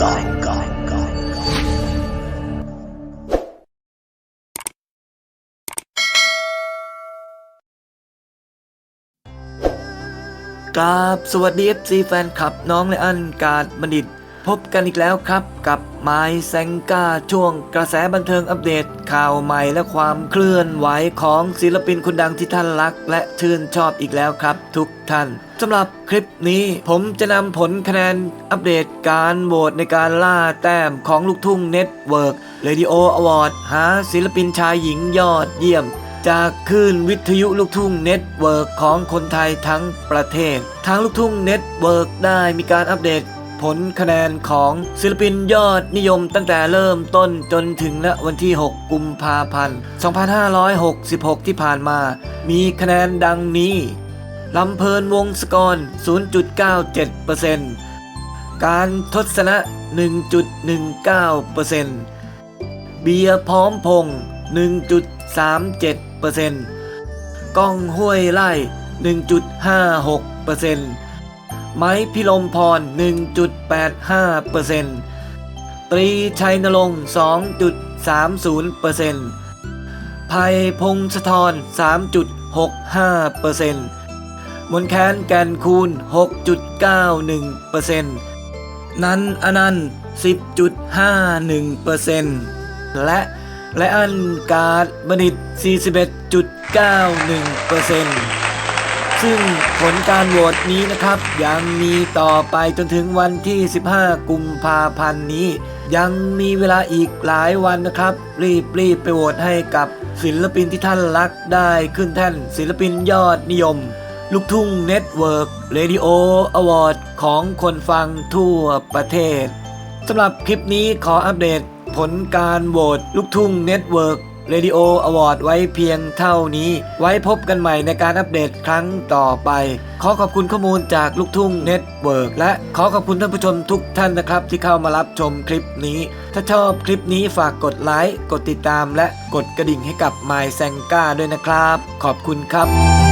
God God กับสวัสดีเอฟซีแฟนคลับน้องเลอันการบัณฑิต พบกันอีกแล้วครับกับไมายแซงก้าช่วงกระแสบันเทิงอัปเดตข่าวใหม่และความเคลื่อนไหวของศิลปินคนดังที่ท่านรัก และชื่นชอบอีกแล้วครับ ทุกท่านสำหรับคลิปนี้ผมจะนำผลคะแนนอัปเดตการโหวตในการล่าแต้มของลูกทุ่งเน็ตเวิร์กเรดิโออวอร์ดหาศิลปินชายหญิงยอดเยี่ยมจากคลื่นวิทยุลูกทุ่งเน็ตเวิร์กของคนไทยทั้งประเทศ ทางลูกทุ่งเน็ตเวิร์กได้มีการอัปเดต ผลคะแนนของศิลปินยอดนิยมตั้งแต่เริ่มต้นจนถึงณวันที่ 6 กุมภาพันธ์ 2566 ที่ผ่านมา มีคะแนนดังนี้ลำเพลินวงศกร 0.97%การทศนะ 1.19%เบียร์พร้อมพงษ์1.37%ก้องห้วยไล่ 1.56% ไม้พิลมพร 1.85%ตรีชัยนรงค์ 2.30%ภัยพงศธร 3.65%มนแคนแกนคูณ 6.91%นันอนันต์ 10.51%และและอันการดบดิต 41.91% ซึ่งผลการโหวตนี้นะครับ ยังมีต่อไปจนถึงวันที่ 15 กุมภาพันธ์นี้ ยังมีเวลาอีกหลายวันนะครับ รีบรีบไปโหวตให้กับศิลปินที่ท่านรักได้ขึ้นแท่นศิลปินยอดนิยม ลูกทุ่งเน็ตเวิร์กเรดิโออวอร์ดของคนฟังทั่วประเทศสำหรับคลิปนี้ขออัปเดตผลการโหวตลูกทุ่งเน็ตเวิร์ก เรดิโออวอร์ดไว้เพียงเท่านี้ ไว้พบกันใหม่ในการอัปเดตครั้งต่อไป ขอขอบคุณข้อมูลจากลูกทุ่งเน็ตเวิร์กและขอขอบคุณท่านผู้ชมทุกท่านนะครับ ที่เข้ามารับชมคลิปนี้ ถ้าชอบคลิปนี้ฝากกดไลค์ กดติดตาม และกดกระดิ่งให้กับ My s a n g a ด้วยนะครับ ขอบคุณครับ